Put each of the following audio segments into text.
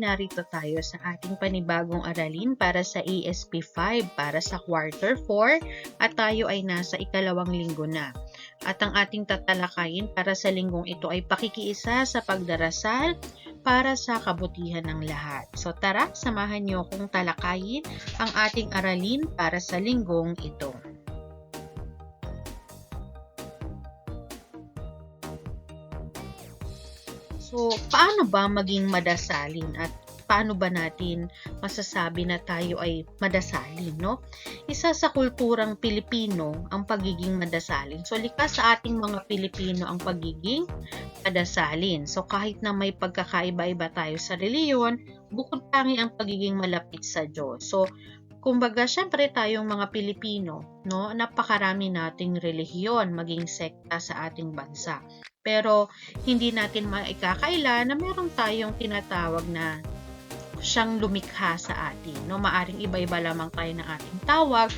narito tayo sa ating panibagong aralin para sa ESP5 para sa quarter 4 at tayo ay nasa ikalawang linggo na. At ang ating tatalakayin para sa linggong ito ay pakikiisa sa pagdarasal para sa kabutihan ng lahat. So tara, samahan niyo kong talakayin ang ating aralin para sa linggong ito. So, paano ba maging madasalin at paano ba natin masasabi na tayo ay madasalin, no? Isa sa kulturang Pilipino ang pagiging madasalin. So, likas sa ating mga Pilipino ang pagiging madasalin. So, kahit na may pagkakaiba-iba tayo sa reliyon, bukod tangi ang pagiging malapit sa Diyos. So, kumbaga, syempre tayong mga Pilipino, no, napakarami nating relihiyon, maging sekta sa ating bansa. Pero hindi natin maikakaila na meron tayong tinatawag na siyang lumikha sa atin. No? Maaring iba-iba lamang tayo ng ating tawag,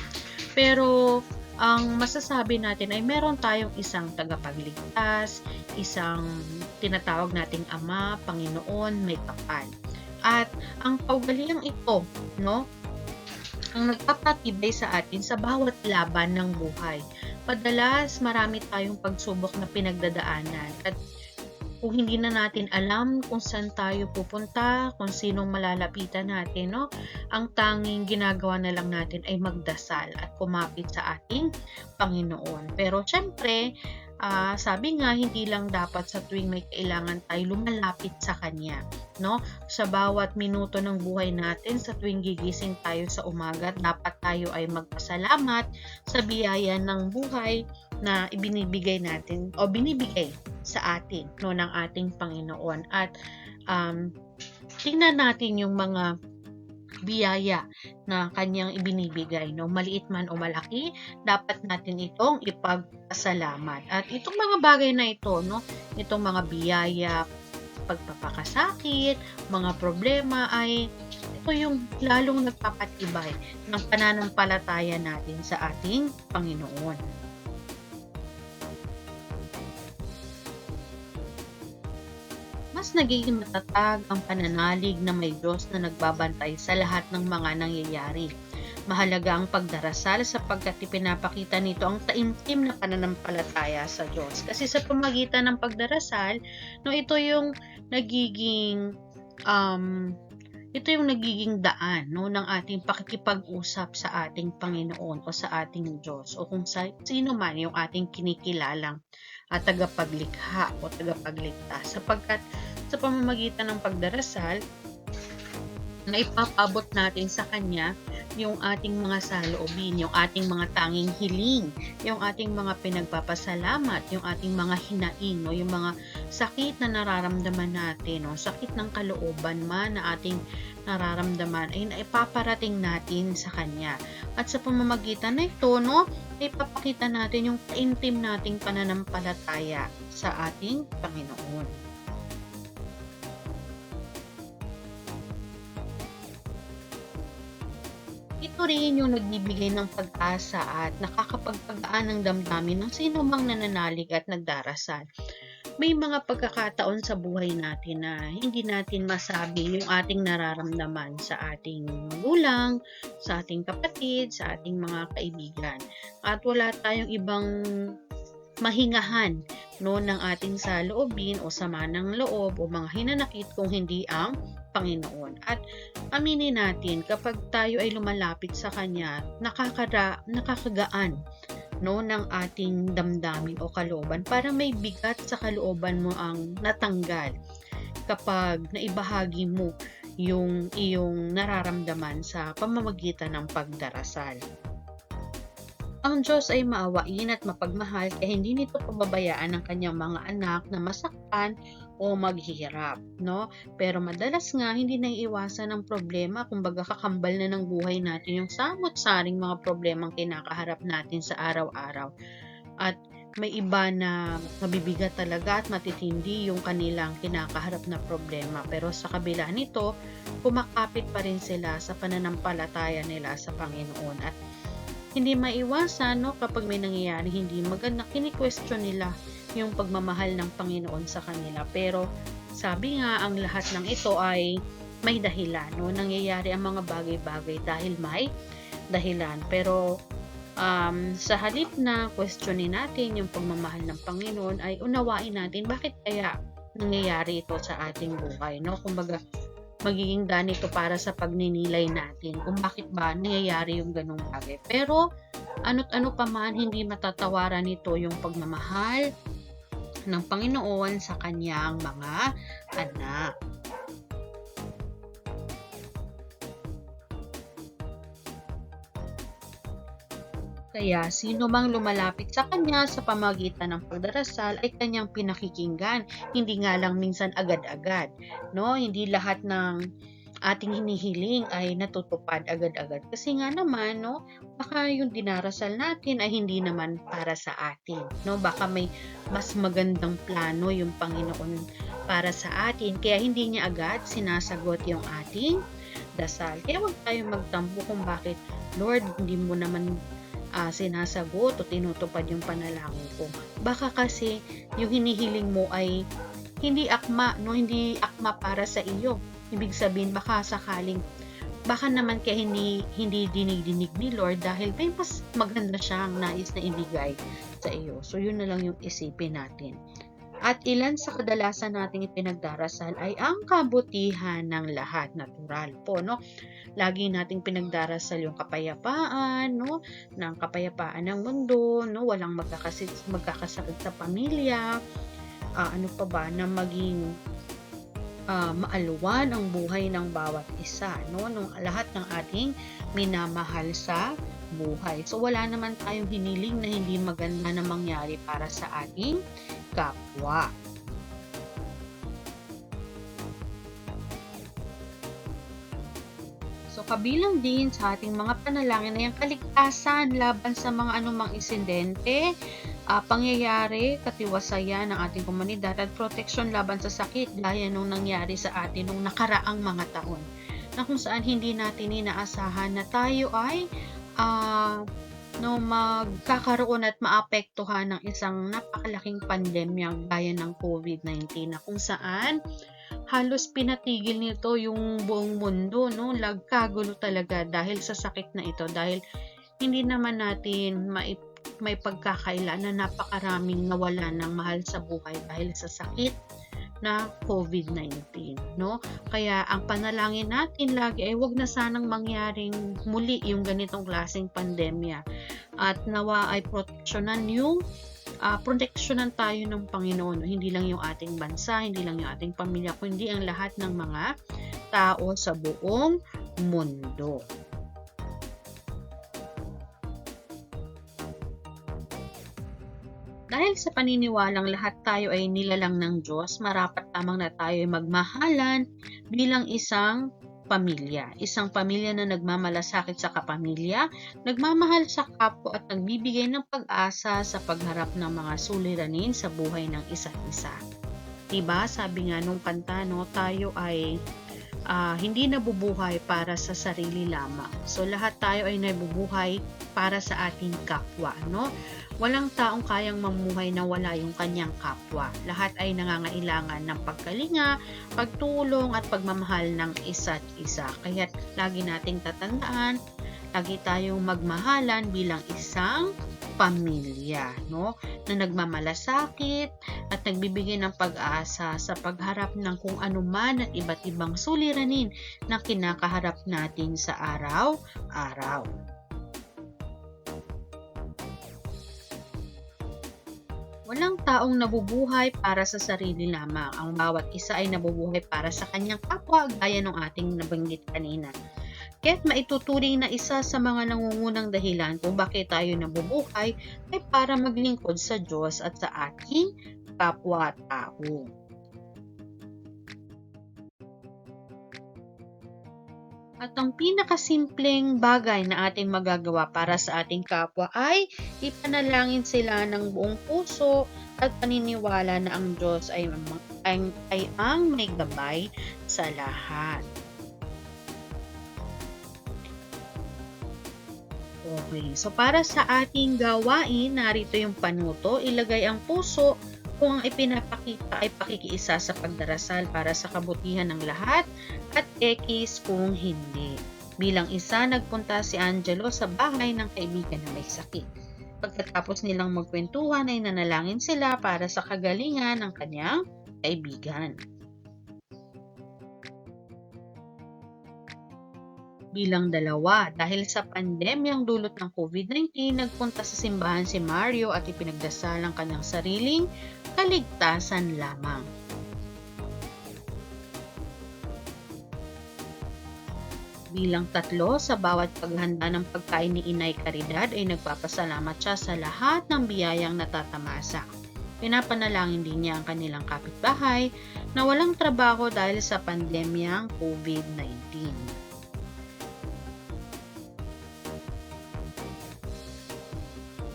pero ang masasabi natin ay meron tayong isang tagapagligtas, isang tinatawag nating Ama, Panginoon, may kapal. At ang kaugaliang ito, no, ang nagpapatibay sa atin sa bawat laban ng buhay Madalas marami tayong pagsubok na pinagdadaanan at kung hindi na natin alam kung saan tayo pupunta, kung sinong malalapitan natin, no? Ang tanging ginagawa na lang natin ay magdasal at kumapit sa ating Panginoon. Pero syempre, uh, sabi nga hindi lang dapat sa tuwing may kailangan tayo lumalapit sa kanya no? Sa bawat minuto ng buhay natin sa tuwing gigising tayo sa umaga dapat tayo ay magpasalamat sa biyaya ng buhay na ibinibigay natin o binibigay sa atin no ng ating Panginoon. At um, tingnan natin yung mga biyaya na kanyang ibinibigay. No? Maliit man o malaki, dapat natin itong ipagpasalamat. At itong mga bagay na ito, no? itong mga biyaya, pagpapakasakit, mga problema ay ito yung lalong nagpapatibay ng pananampalataya natin sa ating Panginoon. Mas nagiging matatag ang pananalig na may Diyos na nagbabantay sa lahat ng mga nangyayari. Mahalaga ang pagdarasal sapagkat ipinapakita nito ang taimtim na pananampalataya sa Diyos. Kasi sa pamagitan ng pagdarasal, no, ito yung nagiging um, ito yung nagiging daan no, ng ating pakikipag-usap sa ating Panginoon o sa ating Diyos o kung sa, sino man yung ating kinikilalang at tagapaglikha o tagapagligtas sapagkat sa pamamagitan ng pagdarasal na ipapabot natin sa Kanya yung ating mga saloobin, yung ating mga tanging hiling, yung ating mga pinagpapasalamat, yung ating mga hinaing, no? yung mga sakit na nararamdaman natin, no? sakit ng kalooban man na ating nararamdaman ay naipaparating natin sa Kanya. At sa pamamagitan na ito, no, ipapakita natin yung intim nating pananampalataya sa ating Panginoon. Ito rin yung nagbibigay ng pag-asa at nakakapagpagaan ng damdamin ng sino mang nananalig at nagdarasal. May mga pagkakataon sa buhay natin na hindi natin masabi yung ating nararamdaman sa ating magulang, sa ating kapatid, sa ating mga kaibigan. At wala tayong ibang mahingahan no ng ating saloobin o sama ng loob o mga hinanakit kung hindi ang Panginoon. At aminin natin, kapag tayo ay lumalapit sa Kanya, nakakara, nakakagaan no, ng ating damdamin o kalooban. Para may bigat sa kalooban mo ang natanggal kapag naibahagi mo yung iyong nararamdaman sa pamamagitan ng pagdarasal. Ang Diyos ay maawain at mapagmahal kaya hindi nito pababayaan ang kanyang mga anak na masaktan o maghihirap, no? Pero madalas nga hindi naiiwasan ang problema, kumbaga kakambal na ng buhay natin yung samot-saring mga problemang kinakaharap natin sa araw-araw. At may iba na mabibigat talaga at matitindi yung kanilang kinakaharap na problema. Pero sa kabila nito, kumakapit pa rin sila sa pananampalataya nila sa Panginoon. At hindi maiwasan no, kapag may nangyayari hindi maganda, kini-question nila yung pagmamahal ng Panginoon sa kanila. Pero sabi nga, ang lahat ng ito ay may dahilan. No? Nangyayari ang mga bagay-bagay dahil may dahilan. Pero um, sa halip na questionin natin yung pagmamahal ng Panginoon ay unawain natin bakit kaya nangyayari ito sa ating buhay. No? Kumbaga, magiging ganito para sa pagninilay natin kung bakit ba nangyayari yung ganong bagay. Pero ano't ano pa man, hindi matatawaran nito yung pagmamahal ng Panginoon sa kanyang mga anak. Kaya sino mang lumalapit sa kanya sa pamagitan ng pagdarasal ay kanyang pinakikinggan, hindi nga lang minsan agad-agad, no? Hindi lahat ng ating hinihiling ay natutupad agad-agad. Kasi nga naman, no, baka yung dinarasal natin ay hindi naman para sa atin, no? Baka may mas magandang plano yung Panginoon para sa atin. Kaya hindi niya agad sinasagot yung ating dasal. Kaya huwag tayong magtampo kung bakit, Lord, hindi mo naman uh, sinasagot o tinutupad yung panalangin ko. Baka kasi yung hinihiling mo ay hindi akma, no? Hindi akma para sa iyo. Ibig sabihin, baka sakaling baka naman kaya hindi, hindi dinig-dinig ni Lord dahil may mas maganda siyang nais na ibigay sa iyo. So, yun na lang yung isipin natin. At ilan sa kadalasan nating ipinagdarasal ay ang kabutihan ng lahat. Natural po, no? Lagi nating pinagdarasal yung kapayapaan, no? Ng kapayapaan ng mundo, no? Walang magkakasit, magkakasakit sa pamilya. Uh, ano pa ba? Na maging uh, maaluwan ang buhay ng bawat isa, no? Nung lahat ng ating minamahal sa buhay. So, wala naman tayong hiniling na hindi maganda na mangyari para sa ating kapwa. So, kabilang din sa ating mga panalangin ay ang kaligtasan laban sa mga anumang insidente, uh, pangyayari, katiwasayan ng ating komunidad at proteksyon laban sa sakit gaya nung nangyari sa atin nung nakaraang mga taon na kung saan hindi natin inaasahan na tayo ay uh, no magkakaroon at maapektuhan ng isang napakalaking pandemya gaya ng COVID-19 na kung saan halos pinatigil nito yung buong mundo no? Lagkagulo talaga dahil sa sakit na ito dahil hindi naman natin mai may pagkakaila na napakaraming nawala ng mahal sa buhay dahil sa sakit na COVID-19, no? Kaya ang panalangin natin lagi ay wag na sanang mangyaring muli yung ganitong klaseng pandemya at nawa ay proteksyonan yung uh, proteksyonan tayo ng Panginoon, hindi lang yung ating bansa, hindi lang yung ating pamilya, kundi ang lahat ng mga tao sa buong mundo. Dahil sa paniniwalang lahat tayo ay nilalang ng Diyos, marapat lamang na tayo ay magmahalan bilang isang pamilya. Isang pamilya na nagmamalasakit sa kapamilya, nagmamahal sa kapwa at nagbibigay ng pag-asa sa pagharap ng mga suliranin sa buhay ng isa't isa. Diba? Sabi nga nung kanta, no, tayo ay uh, hindi nabubuhay para sa sarili lamang. So lahat tayo ay nabubuhay para sa ating kapwa, no? Walang taong kayang mamuhay na wala yung kanyang kapwa. Lahat ay nangangailangan ng pagkalinga, pagtulong at pagmamahal ng isa't isa. Kaya lagi nating tatandaan, lagi tayong magmahalan bilang isang pamilya, no? Na nagmamalasakit at nagbibigay ng pag-asa sa pagharap ng kung anuman at iba't ibang suliranin na kinakaharap natin sa araw-araw. Walang taong nabubuhay para sa sarili lamang. Ang bawat isa ay nabubuhay para sa kanyang kapwa gaya ng ating nabanggit kanina. Kaya't maituturing na isa sa mga nangungunang dahilan kung bakit tayo nabubuhay ay para maglingkod sa Diyos at sa ating kapwa-tao. At ang pinakasimpleng bagay na ating magagawa para sa ating kapwa ay ipanalangin sila ng buong puso at paniniwala na ang Diyos ay, ay, ay ang may gabay sa lahat. Okay, so para sa ating gawain, narito yung panuto. Ilagay ang puso kung ang ipinapakita ay pakikiisa sa pagdarasal para sa kabutihan ng lahat at X kung hindi. Bilang isa, nagpunta si Angelo sa bahay ng kaibigan na may sakit. Pagkatapos nilang magkwentuhan ay nanalangin sila para sa kagalingan ng kanyang kaibigan. Bilang dalawa. Dahil sa pandemyang dulot ng COVID-19, nagpunta sa simbahan si Mario at ipinagdasal ang kanyang sariling kaligtasan lamang. Bilang tatlo, sa bawat paghanda ng pagkain ni Inay Caridad ay nagpapasalamat siya sa lahat ng biyayang natatamasa. Pinapanalangin din niya ang kanilang kapitbahay na walang trabaho dahil sa pandemyang COVID-19.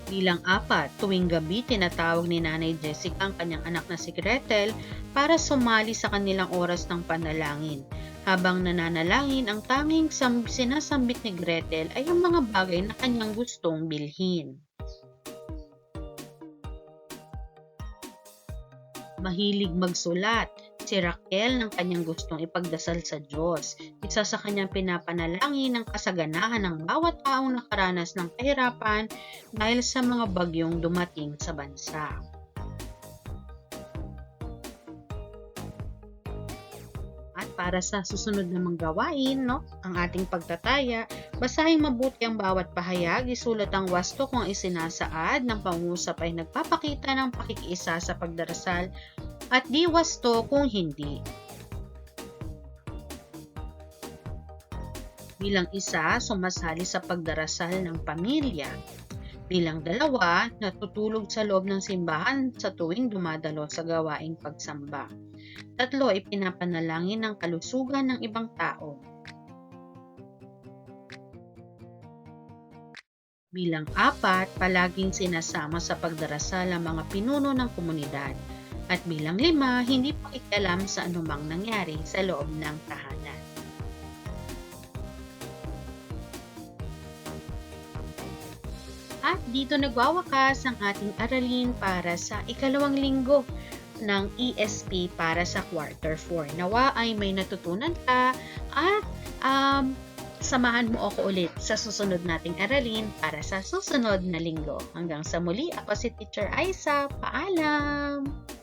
Bilang apat, tuwing gabi tinatawag ni Nanay Jessica ang kanyang anak na si Gretel para sumali sa kanilang oras ng panalangin. Habang nananalangin, ang tanging sam- sinasambit ni Gretel ay ang mga bagay na kanyang gustong bilhin. Mahilig magsulat, si Raquel ng kanyang gustong ipagdasal sa Diyos. Isa sa kanyang pinapanalangin ang kasaganahan ng bawat taong nakaranas ng kahirapan dahil sa mga bagyong dumating sa bansa. At para sa susunod namang gawain, no, ang ating pagtataya, basahin mabuti ang bawat pahayag, isulat ang wasto kung isinasaad ng pangusap ay nagpapakita ng pakikiisa sa pagdarasal at di wasto kung hindi. Bilang isa, sumasali sa pagdarasal ng pamilya. Bilang dalawa, natutulog sa loob ng simbahan sa tuwing dumadalo sa gawaing pagsamba. Tatlo, ipinapanalangin ng kalusugan ng ibang tao. Bilang apat, palaging sinasama sa pagdarasal ang mga pinuno ng komunidad. At bilang lima, hindi pakialam sa anumang nangyari sa loob ng tahanan. At dito nagwawakas ang ating aralin para sa ikalawang linggo ng ESP para sa quarter 4. Nawa ay may natutunan ka at um, samahan mo ako ulit sa susunod nating aralin para sa susunod na linggo. Hanggang sa muli, ako si Teacher Aisa. Paalam!